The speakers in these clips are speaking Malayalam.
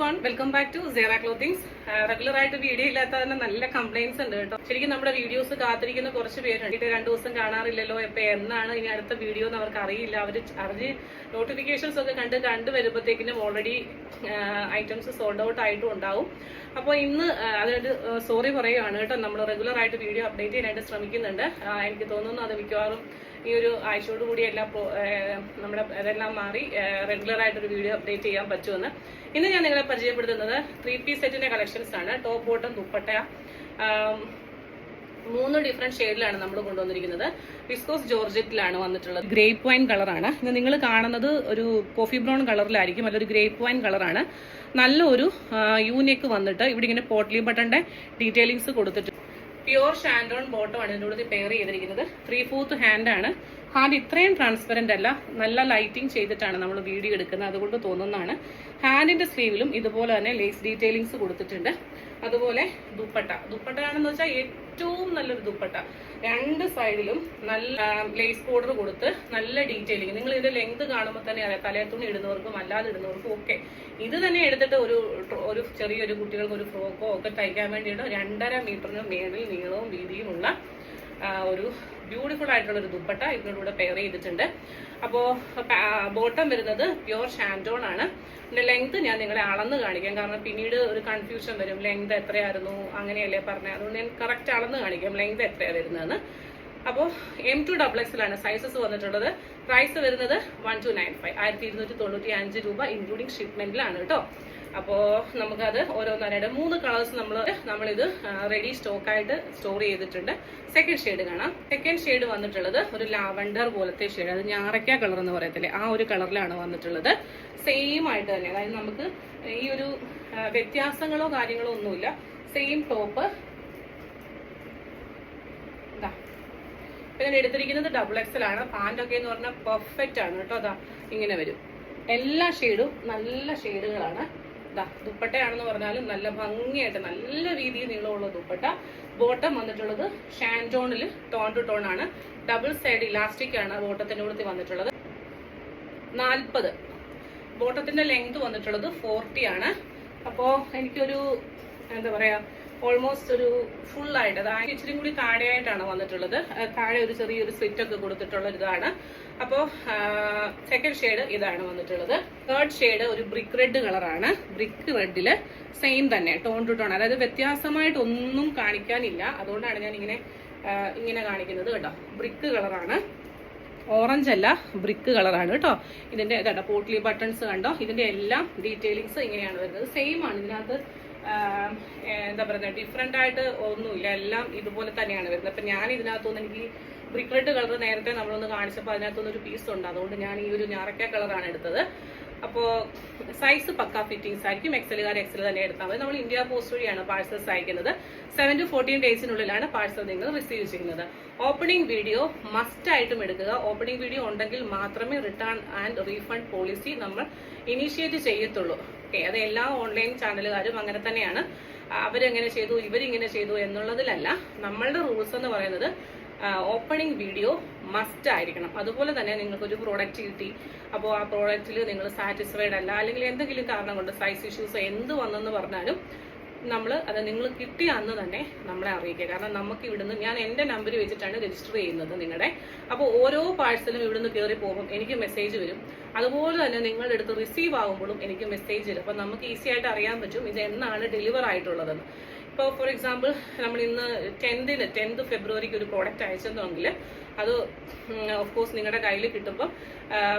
One welcome back to Sera clothings regular ആയിട്ട് വീഡിയോ ഇല്ലാത്ത തന്നെ നല്ല കംപ്ലൈൻസ് ഉണ്ട് കേട്ടോ. ശരിക്കും നമ്മുടെ വീഡിയോസ് കാത്തിരിക്കുന്ന കുറച്ച് പേരുണ്ട്. ഇത് രണ്ടു ദിവസം കാണാറില്ലല്ലോ. ഇപ്പൊ എന്നാണ് ഇനി അടുത്ത വീഡിയോ എന്ന് അവർക്ക് അറിയില്ല. അവർ അറിഞ്ഞ് നോട്ടിഫിക്കേഷൻസ് ഒക്കെ കണ്ട് കണ്ടു വരുമ്പോഴത്തേക്കിനും ഓൾറെഡി ഐറ്റംസ് സോൾഡ് ഔട്ട് ആയിട്ടും ഉണ്ടാവും. അപ്പോൾ ഇന്ന് അതായത് സോറി പറയുകയാണ് കേട്ടോ. നമ്മൾ റെഗുലർ ആയിട്ട് വീഡിയോ അപ്ഡേറ്റ് ചെയ്യാനായിട്ട് ശ്രമിക്കുന്നുണ്ട്. എനിക്ക് തോന്നുന്നു അത് മിക്കവാറും ഈ ഒരു ആഴ്ചയോട് കൂടി എല്ലാം നമ്മുടെ അതെല്ലാം മാറി റെഗുലർ ആയിട്ട് ഒരു വീഡിയോ അപ്ഡേറ്റ് ചെയ്യാൻ പറ്റുമെന്ന്. ഇന്ന് ഞാൻ നിങ്ങളെ പരിചയപ്പെടുത്തുന്നത് ത്രീ പീസ് സെറ്റിന്റെ കളക്ഷൻസ് ആണ്. Top bottom dupatta. മൂന്ന് ഡിഫറെന്റ് ഷെയ്ഡിലാണ് നമ്മൾ കൊണ്ടുവന്നിരിക്കുന്നത്. വിസ്കോസ് ജോർജറ്റിലാണ് വന്നിട്ടുള്ളത്. ഗ്രേപ്പ് വൈൻ കളറാണ് ഇന്ന് നിങ്ങൾ കാണുന്നത് ഒരു കോഫി ബ്രൗൺ കളറിലായിരിക്കും അല്ല ഒരു ഗ്രേപ്പ് വൈൻ കളറാണ് നല്ലൊരു യൂനിക്ക് വന്നിട്ട് ഇവിടെ ഇങ്ങനെ പോട്ട്ലി ബട്ടന്റെ ഡീറ്റെയിലിങ്സ് കൊടുത്തിട്ട് പ്യുവർ ഷാൻഡോൺ ബോട്ടമാണ് ഇതിന്റെ കൂടെ പെയർ ചെയ്തിരിക്കുന്നത്. ത്രീ ഫോർത്ത് ഹാൻഡ് ആണ്. ഹാൻഡ് ഇത്രയും ട്രാൻസ്പെറന്റ് അല്ല നല്ല ലൈറ്റിംഗ് ചെയ്തിട്ടാണ് നമ്മൾ വീഡിയോ എടുക്കുന്നത്. അതുകൊണ്ട് തോന്നുന്നതാണ്. ഹാൻഡിന്റെ സ്ലീവിലും ഇതുപോലെ തന്നെ ലേസ് ഡീറ്റെയിലിങ്സ് കൊടുത്തിട്ടുണ്ട്. അതുപോലെ ദുപ്പട്ട. ദുപ്പട്ട ആണെന്ന് വെച്ചാൽ ഏറ്റവും നല്ലൊരു ദുപ്പട്ട. രണ്ട് സൈഡിലും നല്ല ലേസ് ബോർഡർ കൊടുത്ത് നല്ല ഡീറ്റെയിലിംഗ് നിങ്ങൾ ഇതിന്റെ ലെങ്ത് കാണുമ്പോൾ തന്നെ അറിയാം തലയത്തുണി ഇടുന്നവർക്കും അല്ലാതെ ഇടുന്നവർക്കും ഒക്കെ. ഇത് തന്നെ എടുത്തിട്ട് ഒരു ഒരു ചെറിയൊരു കുട്ടികൾക്ക് ഒരു ഫ്രോക്കോ ഒക്കെ തയ്ക്കാൻ വേണ്ടിയിട്ട് രണ്ടര മീറ്ററിന് മേളിൽ നീളവും വീതിയുമുള്ള ഒരു ബ്യൂട്ടിഫുൾ ആയിട്ടുള്ള ഒരു ദുപ്പട്ട ഇതിനോടുകൂടെ പെയർ ചെയ്തിട്ടുണ്ട്. അപ്പോൾ ബോട്ടം വരുന്നത് പ്യുവർ ഷാൻഡോൺ ആണ്. പിന്നെ ലെങ്ത് ഞാൻ നിങ്ങളെ അളന്ന് കാണിക്കാം. കാരണം പിന്നീട് ഒരു കൺഫ്യൂഷൻ വരും. ലെങ്ത് എത്രയായിരുന്നു? അങ്ങനെയല്ലേ പറഞ്ഞത് അതുകൊണ്ട് ഞാൻ കറക്റ്റ് അളന്ന് കാണിക്കാം. ലെങ്ത് എത്രയാണ് വരുന്നതെന്ന്. അപ്പോൾ എം ടു ഡബിൾ എക്സിലാണ് സൈസസ് വന്നിട്ടുള്ളത്. പ്രൈസ് വരുന്നത് വൺ ടു നയൻ ഫൈവ് ആയിരത്തി ഇരുന്നൂറ്റി തൊണ്ണൂറ്റി അഞ്ച് രൂപ ഇൻക്ലൂഡിംഗ് ഷിപ്മെന്റിലാണ് കേട്ടോ. അപ്പോൾ നമുക്കത് ഓരോന്നരയുടെ മൂന്ന് കളേഴ്സ് നമ്മൾ നമ്മളിത് റെഡി സ്റ്റോക്ക് ആയിട്ട് സ്റ്റോർ ചെയ്തിട്ടുണ്ട്. സെക്കൻഡ് ഷെയ്ഡ് കാണാം. സെക്കൻഡ് ഷെയ്ഡ് വന്നിട്ടുള്ളത് ഒരു ലാവണ്ടർ പോലത്തെ ഷെയ്ഡ് അത് ഞാറയ്ക്ക കളർ എന്ന് പറയത്തില്ലേ ആ ഒരു കളറിലാണ് വന്നിട്ടുള്ളത്. സെയിം ആയിട്ട് തന്നെ അതായത് നമുക്ക് ഈ ഒരു വ്യത്യാസങ്ങളോ കാര്യങ്ങളോ ഒന്നുമില്ല. സെയിം ടോപ്പ് ഇതാ പിന്നെ എടുത്തിരിക്കുന്നത് ഡബിൾ എക്സൽ ആണ്. പാന്റ് ഒക്കെ എന്ന് പറഞ്ഞാൽ പെർഫെക്റ്റ് ആണ് കേട്ടോ അതാ ഇങ്ങനെ വരും. എല്ലാ ഷെയ്ഡും നല്ല ഷെയ്ഡുകളാണ് ഇതാ ദുപ്പട്ടയാണെന്ന് പറഞ്ഞാലും നല്ല ഭംഗിയായിട്ട് നല്ല രീതിയിൽ നീളമുള്ള ദുപ്പട്ട. ബോട്ടം വന്നിട്ടുള്ളത് ഷാന്റോണിൽ ടോൺ ടു ടോൺ ആണ് ഡബിൾ സൈഡ് ഇലാസ്റ്റിക് ആണ് ബോട്ടത്തിന്റെ കൂടുതൽ വന്നിട്ടുള്ളത്. നാൽപ്പത്. ബോട്ടത്തിന്റെ ലെങ്ത് വന്നിട്ടുള്ളത് ഫോർട്ടി ആണ്. അപ്പോ എനിക്കൊരു എന്താ പറയാ ഓൾമോസ്റ്റ് ഒരു ഫുൾ ആയിട്ട് അതായത് ഇച്ചിരി കൂടി താഴെയായിട്ടാണ് വന്നിട്ടുള്ളത്. താഴെ ഒരു ചെറിയൊരു സ്ലിറ്റ് ഒക്കെ കൊടുത്തിട്ടുള്ള ഇതാണ് അപ്പോൾ സെക്കൻഡ് ഷെയ്ഡ് ഇതാണ് വന്നിട്ടുള്ളത്. തേർഡ് ഷെയ്ഡ് ഒരു ബ്രിക്ക് റെഡ് കളറാണ് ബ്രിക്ക് റെഡിൽ സെയിം തന്നെ ടോൺ ടു ടോൺ അതായത് വ്യത്യാസമായിട്ട് ഒന്നും കാണിക്കാനില്ല. അതുകൊണ്ടാണ് ഞാൻ ഇങ്ങനെ ഇങ്ങനെ കാണിക്കുന്നത് കേട്ടോ. ബ്രിക്ക് കളറാണ് ഓറഞ്ച് അല്ല ബ്രിക്ക് കളറാണ് കേട്ടോ. ഇതിന്റെ കേട്ടോ പോട്ട്ലി ബട്ടൺസ് കണ്ടോ? ഇതിന്റെ എല്ലാം ഡീറ്റെയിലിങ്സ് ഇങ്ങനെയാണ് വരുന്നത്. സെയിം ആണ് ഇതിനകത്ത് എന്താ പറയുക ഡിഫറെന്റ് ആയിട്ട് ഒന്നുമില്ല. എല്ലാം ഇതുപോലെ തന്നെയാണ് വരുന്നത്. അപ്പൊ ഞാൻ ഇതിനകത്തുനിന്ന് എനിക്ക് ബ്രിക്ക് കളർ നേരത്തെ നമ്മളൊന്ന് കാണിച്ചപ്പോൾ അതിനകത്തുനിന്ന് ഒരു പീസ് ഉണ്ട്. അതുകൊണ്ട് ഞാൻ ഈ ഒരു ഞാറക്ക കളറാണ് എടുത്തത്. അപ്പോൾ സൈസ് പക്ക ഫിറ്റിംഗ്സ് ആയിരിക്കും. എക്സലുകാർ എക്സൽ തന്നെ എടുത്താൽ മതി. നമ്മൾ ഇന്ത്യ പോസ്റ്റ് വഴിയാണ് പാഴ്സൽസ് അയക്കുന്നത്. സെവൻ ടു ഫോർട്ടീൻ ഡേയ്സിനുള്ളിലാണ് പാഴ്സൽ നിങ്ങൾ റിസീവ് ചെയ്യുന്നത്. ഓപ്പണിംഗ് വീഡിയോ മസ്റ്റ് ആയിട്ടും എടുക്കുക. ഓപ്പണിംഗ് വീഡിയോ ഉണ്ടെങ്കിൽ മാത്രമേ റിട്ടേൺ ആൻഡ് റീഫണ്ട് പോളിസി നമ്മൾ ഇനീഷ്യേറ്റ് ചെയ്യത്തുള്ളൂ. ഓക്കെ അത് എല്ലാ ഓൺലൈൻ ചാനലുകാരും അങ്ങനെ തന്നെയാണ്. അവരെങ്ങനെ ചെയ്തു ഇവരിങ്ങനെ ചെയ്തു എന്നുള്ളതിലല്ല. നമ്മളുടെ റൂൾസ് എന്ന് പറയുന്നത് ഓപ്പണിംഗ് വീഡിയോ മസ്റ്റ് ആയിരിക്കണം. അതുപോലെ തന്നെ നിങ്ങൾക്ക് ഒരു പ്രോഡക്റ്റ് കിട്ടി. അപ്പോൾ ആ പ്രോഡക്റ്റിൽ നിങ്ങൾ സാറ്റിസ്ഫൈഡ് അല്ല. അല്ലെങ്കിൽ എന്തെങ്കിലും കാരണം കൊണ്ട് സൈസ് ഇഷ്യൂസ് എന്ത് വന്നെന്ന് പറഞ്ഞാലും നമ്മൾ അത് നിങ്ങൾ കിട്ടിയ അന്ന് തന്നെ നമ്മളെ അറിയിക്കുക. കാരണം നമുക്ക് ഇവിടുന്ന് ഞാൻ എന്റെ നമ്പർ വെച്ചിട്ടാണ് രജിസ്റ്റർ ചെയ്യുന്നത് നിങ്ങളുടെ. അപ്പോൾ ഓരോ പാഴ്സലും ഇവിടുന്ന് കയറി പോകും. എനിക്ക് മെസ്സേജ് വരും. അതുപോലെ തന്നെ നിങ്ങളുടെ അടുത്ത് റിസീവ് ആകുമ്പോഴും എനിക്ക് മെസ്സേജ് വരും. അപ്പം നമുക്ക് ഈസി ആയിട്ട് അറിയാൻ പറ്റും ഇത് എന്നാണ് ഡെലിവർ ആയിട്ടുള്ളതെന്ന്. ഇപ്പോൾ ഫോർ എക്സാമ്പിൾ നമ്മൾ ഇന്ന് ടെൻത്തിന് ടെൻത്ത് ഫെബ്രുവരിക്ക് ഒരു പ്രോഡക്റ്റ് അയച്ചെന്നുണ്ടെങ്കിൽ അത് ഓഫ് കോഴ്സ് നിങ്ങളുടെ കയ്യിൽ കിട്ടുമ്പോൾ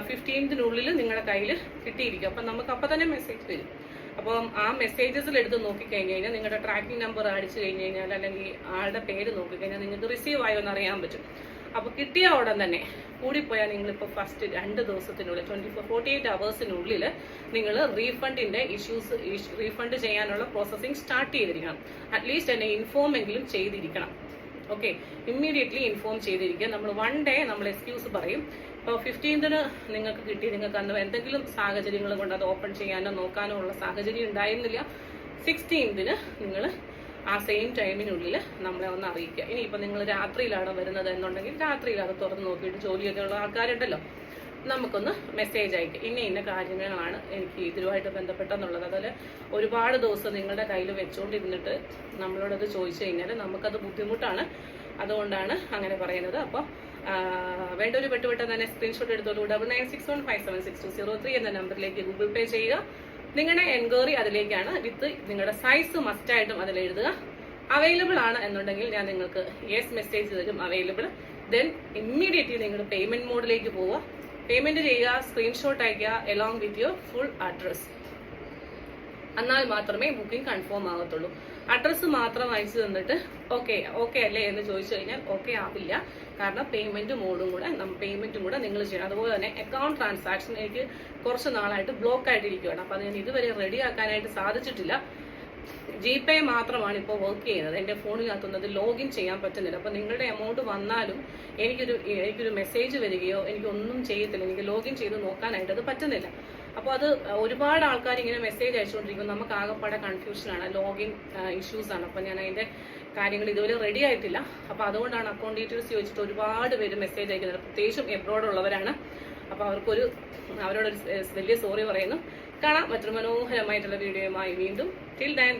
ഫിഫ്റ്റീൻത്തിനുള്ളിൽ നിങ്ങളുടെ കയ്യിൽ കിട്ടിയിരിക്കും. അപ്പം നമുക്ക് അപ്പം തന്നെ മെസ്സേജ് വരും. അപ്പം ആ മെസ്സേജസിൽ എടുത്ത് നോക്കിക്കഴിഞ്ഞ് കഴിഞ്ഞാൽ നിങ്ങളുടെ ട്രാക്കിംഗ് നമ്പർ അടിച്ചു കഴിഞ്ഞ് കഴിഞ്ഞാൽ അല്ലെങ്കിൽ ആളുടെ പേര് നോക്കിക്കഴിഞ്ഞാൽ നിങ്ങൾക്ക് റിസീവ് ആയോ എന്ന് അറിയാൻ പറ്റും. അപ്പോൾ കിട്ടിയ ഉടൻ തന്നെ കൂടിപ്പോയാൽ നിങ്ങളിപ്പോൾ ഫസ്റ്റ് രണ്ട് ദിവസത്തിനുള്ളിൽ ട്വന്റി ഫോർ ഫോർട്ടി എയ്റ്റ് അവേഴ്സിനുള്ളിൽ നിങ്ങൾ റീഫണ്ടിന്റെ ഇഷ്യൂസ് റീഫണ്ട് ചെയ്യാനുള്ള പ്രോസസ്സിങ് സ്റ്റാർട്ട് ചെയ്തിരിക്കണം. അറ്റ്ലീസ്റ്റ് എന്നെ ഇൻഫോം എങ്കിലും ചെയ്തിരിക്കണം. ഓക്കെ ഇമ്മീഡിയറ്റ്ലി ഇൻഫോം ചെയ്തിരിക്കുക. നമ്മൾ വൺ ഡേ നമ്മൾ എക്സ്ക്യൂസ് പറയും. ഇപ്പോൾ ഫിഫ്റ്റീൻത്തിന് നിങ്ങൾക്ക് കിട്ടി നിങ്ങൾക്ക് അന്ന് എന്തെങ്കിലും സാഹചര്യങ്ങൾ കൊണ്ട് അത് ഓപ്പൺ ചെയ്യാനോ നോക്കാനോ ഉള്ള സാഹചര്യം ഉണ്ടായിരുന്നില്ല. സിക്സ്റ്റീൻത്തിന് നിങ്ങൾ ആ സെയിം ടൈമിനുള്ളിൽ നമ്മളെ ഒന്ന് അറിയിക്കുക. ഇനിയിപ്പോൾ നിങ്ങൾ രാത്രിയിലാണ് വരുന്നത് എന്നുണ്ടെങ്കിൽ രാത്രിയിൽ അത് തുറന്ന് നോക്കിയിട്ട് ജോലിയൊക്കെ ഉള്ള ആൾക്കാരുണ്ടല്ലോ നമുക്കൊന്ന് മെസ്സേജ് അയക്കുക ഇന്ന ഇന്ന കാര്യങ്ങളാണ് എനിക്ക് ഇതുമായിട്ട് ബന്ധപ്പെട്ടെന്നുള്ളത് അതിൽ ഒരുപാട് ദിവസം നിങ്ങളുടെ കയ്യിൽ വെച്ചുകൊണ്ടിരുന്നിട്ട് നമ്മളോടത് ചോദിച്ചു കഴിഞ്ഞാൽ നമുക്കത് ബുദ്ധിമുട്ടാണ്. അതുകൊണ്ടാണ് അങ്ങനെ പറയുന്നത്. അപ്പോൾ വേണ്ട ഒരു പെട്ടുപെട്ടെന്ന് തന്നെ സ്ക്രീൻഷോട്ട് എടുത്തോളൂ. Double nine six one five seven six two zero three എന്ന നമ്പറിലേക്ക് ഗൂഗിൾ പേ ചെയ്യുക. നിങ്ങളുടെ എൻക്വയറി അതിലേക്കാണ് വിത്ത് നിങ്ങളുടെ സൈസ് മസ്റ്റ് ആയിട്ടും അതിൽ എഴുതുക. അവൈലബിൾ ആണ് എന്നുണ്ടെങ്കിൽ ഞാൻ നിങ്ങൾക്ക് യെസ് മെസ്സേജ് തരും. അവൈലബിൾ ദെൻ ഇമ്മീഡിയറ്റ്ലി നിങ്ങൾ പേയ്മെന്റ് മോഡിലേക്ക് പോവുക. പേയ്മെന്റ് ചെയ്യുക സ്ക്രീൻഷോട്ട് അയക്കുക along with your full address എന്നാൽ മാത്രമേ ബുക്കിംഗ് കൺഫേം ആകത്തുള്ളൂ അഡ്രസ്സ് മാത്രം അയച്ചു തന്നിട്ട് ഓക്കെ ഓക്കെ അല്ലേ എന്ന് ചോദിച്ചു കഴിഞ്ഞാൽ ഓക്കെ ആവില്ല. കാരണം പേയ്മെന്റ് മോഡും കൂടെ പേയ്മെന്റും കൂടെ നിങ്ങൾ ചെയ്യണം. അതുപോലെ തന്നെ അക്കൗണ്ട് ട്രാൻസാക്ഷൻ എനിക്ക് കുറച്ച് നാളായിട്ട് ബ്ലോക്ക് ആയിട്ടിരിക്കുകയാണ് അപ്പം ഞാൻ ഇതുവരെ റെഡി ആക്കാനായിട്ട് സാധിച്ചിട്ടില്ല. ജി പേ മാത്രമാണ് ഇപ്പോൾ വർക്ക് ചെയ്യുന്നത്. എന്റെ ഫോണിനകത്തുന്നത് ലോഗിൻ ചെയ്യാൻ പറ്റുന്നില്ല. അപ്പോൾ നിങ്ങളുടെ എമൗണ്ട് വന്നാലും എനിക്കൊരു എനിക്കൊരു മെസ്സേജ് വരികയോ എനിക്കൊന്നും ചെയ്യത്തില്ല. എനിക്ക് ലോഗിൻ ചെയ്ത് നോക്കാനായിട്ട് അത് പറ്റുന്നില്ല. അപ്പോൾ അത് ഒരുപാട് ആൾക്കാർ ഇങ്ങനെ മെസ്സേജ് അയച്ചുകൊണ്ടിരിക്കും നമുക്ക് ആകെപ്പാടെ കൺഫ്യൂഷനാണ് ലോഗിൻ ഇഷ്യൂസ് ആണ്. അപ്പോൾ ഞാൻ അതിന്റെ കാര്യങ്ങൾ ഇതുവരെ റെഡി ആയിട്ടില്ല. അപ്പോൾ അതുകൊണ്ടാണ് അക്കൗണ്ട് ഡീറ്റെയിൽസ് ചോദിച്ചിട്ട് ഒരുപാട് പേര് മെസ്സേജ് അയക്കുന്നത്. പ്രത്യേകിച്ചും എബ്രോഡ് ഉള്ളവരാണ്. അപ്പോൾ അവർക്കൊരു അവരോടൊരു വലിയ സോറി പറയുന്നു. കാണാം. മറ്റൊരു മനോഹരമായിട്ടുള്ള വീഡിയോയുമായി വീണ്ടും. Till than